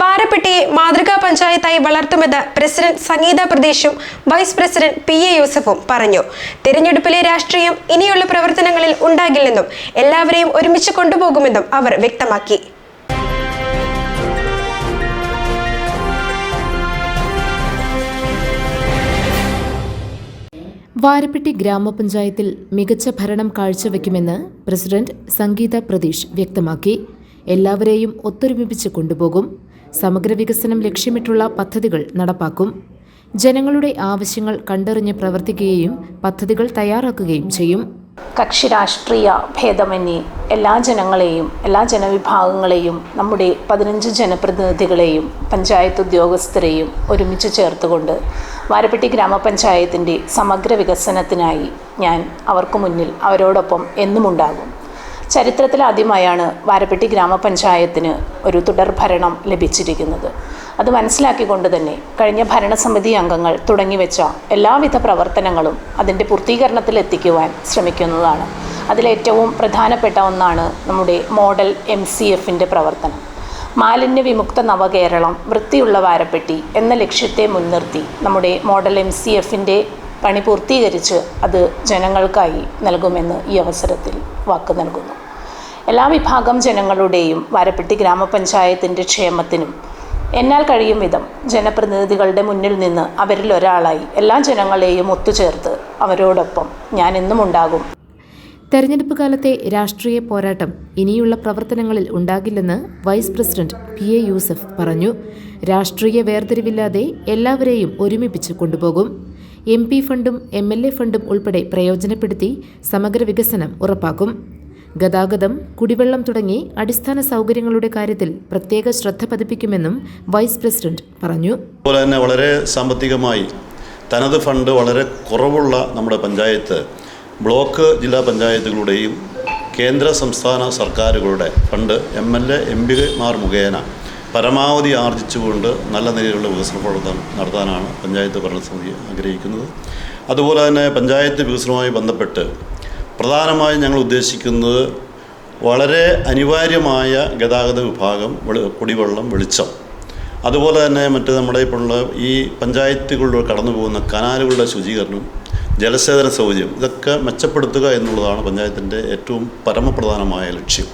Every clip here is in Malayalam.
വാരപ്പെട്ടിയെ മാതൃകാ പഞ്ചായത്തായി വളർത്തുമെന്ന് പ്രസിഡന്റ് സംഗീത പ്രദേശും വൈസ് പ്രസിഡന്റ് പി എ യൂസഫും പറഞ്ഞു. തിരഞ്ഞെടുപ്പിലെ രാഷ്ട്രീയം ഇനിയുള്ള പ്രവർത്തനങ്ങളിൽ ഉണ്ടാകില്ലെന്നും എല്ലാവരെയും ഒരുമിച്ച് കൊണ്ടുപോകുമെന്നും അവർ വ്യക്തമാക്കി. വാരപ്പെട്ടി ഗ്രാമപഞ്ചായത്തിൽ മികച്ച ഭരണം കാഴ്ചവെക്കുമെന്ന് പ്രസിഡന്റ് സംഗീത പ്രതീഷ് വ്യക്തമാക്കി. എല്ലാവരെയും ഒത്തൊരുമിപ്പിച്ച് കൊണ്ടുപോകും. സമഗ്ര വികസനം ലക്ഷ്യമിട്ടുള്ള പദ്ധതികൾ നടപ്പാക്കും. ജനങ്ങളുടെ ആവശ്യങ്ങൾ കണ്ടറിഞ്ഞ് പ്രവർത്തിക്കുകയും പദ്ധതികൾ തയ്യാറാക്കുകയും ചെയ്യും. കക്ഷി രാഷ്ട്രീയ ഭേദമന്യേ എല്ലാ ജനങ്ങളെയും എല്ലാ ജനവിഭാഗങ്ങളെയും നമ്മുടെ പതിനഞ്ച് ജനപ്രതിനിധികളെയും പഞ്ചായത്ത് ഉദ്യോഗസ്ഥരെയും ഒരുമിച്ച് ചേർത്തുകൊണ്ട് വാരപ്പെട്ടി ഗ്രാമപഞ്ചായത്തിന്റെ സമഗ്ര വികസനത്തിനായി ഞാൻ അവർക്ക് മുന്നിൽ അവരോടൊപ്പം എന്നുമുണ്ടാകും. ചരിത്രത്തിലാദ്യമായാണ് വാരപ്പെട്ടി ഗ്രാമപഞ്ചായത്തിന് ഒരു തുടർഭരണം ലഭിച്ചിരിക്കുന്നത്. അത് മനസ്സിലാക്കിക്കൊണ്ട് തന്നെ കഴിഞ്ഞ ഭരണസമിതി അംഗങ്ങൾ തുടങ്ങിവെച്ച എല്ലാവിധ പ്രവർത്തനങ്ങളും അതിന്റെ പൂർത്തീകരണത്തിലെത്തിക്കുവാൻ ശ്രമിക്കുന്നതാണ്. അതിലേറ്റവും പ്രധാനപ്പെട്ട ഒന്നാണ് നമ്മുടെ മോഡൽ എം സി എഫിന്റെ പ്രവർത്തനം. മാലിന്യ വിമുക്ത നവകേരളം വൃത്തിയുള്ള വാരപ്പെട്ടി എന്ന ലക്ഷ്യത്തെ മുൻനിർത്തി നമ്മുടെ മോഡൽ എം സി എഫിന്റെ പണി പൂർത്തീകരിച്ച് അത് ജനങ്ങൾക്കായി നൽകുമെന്ന് ഈ അവസരത്തിൽ വാക്ക് നൽകുന്നു. എല്ലാ വിഭാഗം ജനങ്ങളുടെയും വാരപ്പെട്ടി ഗ്രാമപഞ്ചായത്തിന്റെ ക്ഷേമത്തിനും എന്നാൽ കഴിയും വിധം ജനപ്രതിനിധികളുടെ മുന്നിൽ നിന്ന് അവരിൽ ഒരാളായി എല്ലാ ജനങ്ങളെയും ഒത്തുചേർത്ത് അവരോടൊപ്പം ഞാൻ എന്നും ഉണ്ടാകും. തെരഞ്ഞെടുപ്പ് കാലത്തെ രാഷ്ട്രീയ പോരാട്ടം ഇനിയുള്ള പ്രവർത്തനങ്ങളിൽ ഉണ്ടാകില്ലെന്ന് vice president P A Yusuf പറഞ്ഞു. രാഷ്ട്രീയ വേർതിരിവില്ലാതെ എല്ലാവരെയും ഒരുമിപ്പിച്ച് കൊണ്ടുപോകും. എം പി ഫണ്ടും എം എൽ എ ഫണ്ടും ഉൾപ്പെടെ പ്രയോജനപ്പെടുത്തി സമഗ്ര വികസനം ഉറപ്പാക്കും. ഗതാഗതം കുടിവെള്ളം തുടങ്ങി അടിസ്ഥാന സൗകര്യങ്ങളുടെ കാര്യത്തിൽ പ്രത്യേക ശ്രദ്ധ പതിപ്പിക്കുമെന്നും വൈസ് പ്രസിഡന്റ് പറഞ്ഞു. അതുപോലെ തന്നെ വളരെ സാമ്പത്തികമായി തനത് ഫണ്ട് വളരെ കുറവുള്ള നമ്മുടെ പഞ്ചായത്ത് ബ്ലോക്ക് ജില്ലാ പഞ്ചായത്തുകളുടെയും കേന്ദ്ര സംസ്ഥാന സർക്കാരുകളുടെ fund M L A M പിമാർ മുഖേന പരമാവധി ആർജിച്ചുകൊണ്ട് നല്ല നിലയിലുള്ള വികസന പ്രവർത്തനം നടത്താനാണ് പഞ്ചായത്ത് ഭരണസമിതി ആഗ്രഹിക്കുന്നത്. അതുപോലെ തന്നെ പഞ്ചായത്ത് വികസനവുമായി ബന്ധപ്പെട്ട് പ്രധാനമായും ഞങ്ങൾ ഉദ്ദേശിക്കുന്നത് വളരെ അനിവാര്യമായ ഗതാഗത വിഭാഗം വെളി- കുടിവെള്ളം വെളിച്ചം. അതുപോലെ തന്നെ മറ്റ് നമ്മുടെ ഇപ്പോഴുള്ള ഈ പഞ്ചായത്തുകളിലൂടെ കടന്നു പോകുന്ന കനാലുകളുടെ ശുചീകരണം ജലസേചന സൗകര്യം ഇതൊക്കെ മെച്ചപ്പെടുത്തുക എന്നുള്ളതാണ് പഞ്ചായത്തിന്റെ ഏറ്റവും പരമപ്രധാനമായ ലക്ഷ്യം.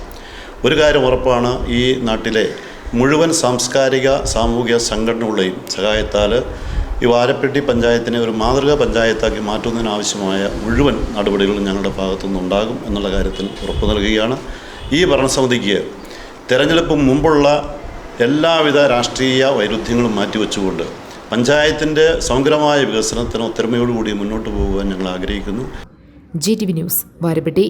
ഒരു കാര്യം ഉറപ്പാണ് ഈ നാട്ടിലെ മുഴുവൻ സാംസ്കാരിക സാമൂഹിക സംഘടനകളുടെയും സഹായത്താൽ ഈ വാരപ്പെട്ടി പഞ്ചായത്തിനെ ഒരു മാതൃകാ പഞ്ചായത്താക്കി മാറ്റുന്നതിനാവശ്യമായ മുഴുവൻ നടപടികളും ഞങ്ങളുടെ ഭാഗത്തുനിന്ന് ഉണ്ടാകും എന്നുള്ള കാര്യത്തിൽ ഉറപ്പു നൽകുകയാണ്. ഈ ഭരണസമിതിക്ക് തെരഞ്ഞെടുപ്പ് മുമ്പുള്ള എല്ലാവിധ രാഷ്ട്രീയ വൈരുദ്ധ്യങ്ങളും മാറ്റിവെച്ചുകൊണ്ട് പഞ്ചായത്തിന്റെ സമഗ്രമായ വികസനത്തിന് ഒത്തൊരുമയോടുകൂടി മുന്നോട്ട് പോകുവാൻ ഞങ്ങൾ ആഗ്രഹിക്കുന്നു. G T V news Varappetty.